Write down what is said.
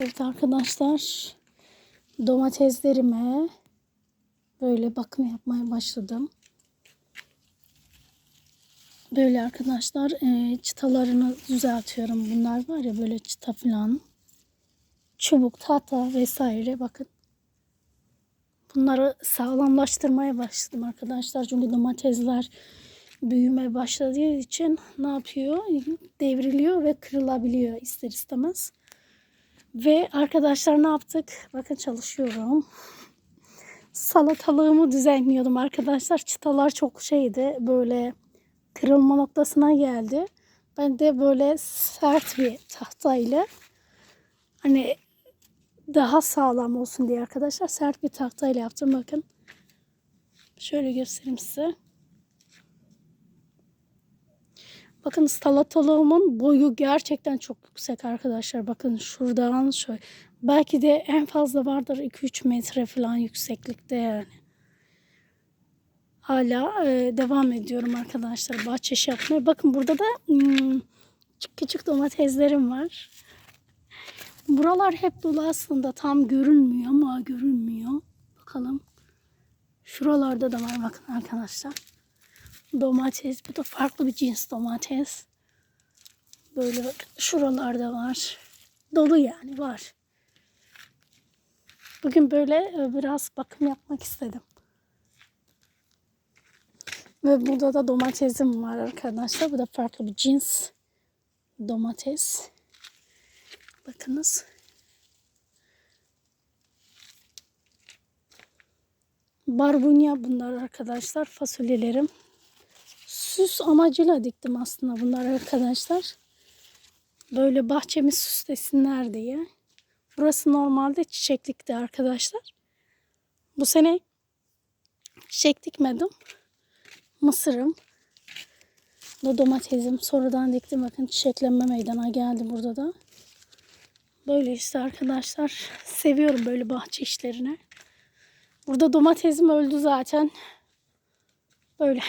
Evet arkadaşlar domateslerime böyle bakım yapmaya başladım. Böyle arkadaşlar e, çıtalarını düzeltiyorum. Bunlar var ya böyle çıta falan. Çubuk, tahta vesaire bakın. Bunları sağlamlaştırmaya başladım arkadaşlar. Çünkü domatesler büyümeye başladığı için ne yapıyor? Devriliyor ve kırılabiliyor ister istemez. Ve arkadaşlar ne yaptık? Bakın çalışıyorum. Salatalığımı düzenliyordum arkadaşlar. Çıtalar çok şeydi. Böyle kırılma noktasına geldi. Ben de böyle sert bir tahtayla hani daha sağlam olsun diye arkadaşlar sert bir tahtayla yaptım. Bakın. Şöyle göstereyim size. Bakın salatalığımın boyu gerçekten çok yüksek arkadaşlar. Bakın şuradan şöyle. Belki de en fazla vardır 2-3 metre falan yükseklikte yani. Hala e, devam ediyorum arkadaşlar bahçe yapmaya. Bakın burada da hmm, küçük domateslerim var. Buralar hep dolu aslında tam görünmüyor ama görünmüyor. Bakalım. Şuralarda da var bakın arkadaşlar. Domates. Bu da farklı bir cins domates. Böyle bakın şuralarda var. Dolu yani var. Bugün böyle e, biraz bakım yapmak istedim. Ve burada da domatesim var arkadaşlar. Bu da farklı bir cins domates. Bakınız. Barbunya bunlar arkadaşlar. Fasulyelerim. Süs amacıyla diktim aslında bunlar arkadaşlar. Böyle bahçemi süslesinler diye. Burası normalde çiçeklikti arkadaşlar. Bu sene çiçek dikmedim. Mısırım. Da domatesim. Sonradan diktim. Bakın çiçeklenme meydana geldi burada da. Böyle işte arkadaşlar. Seviyorum böyle bahçe işlerini. Burada domatesim öldü zaten. Böyle.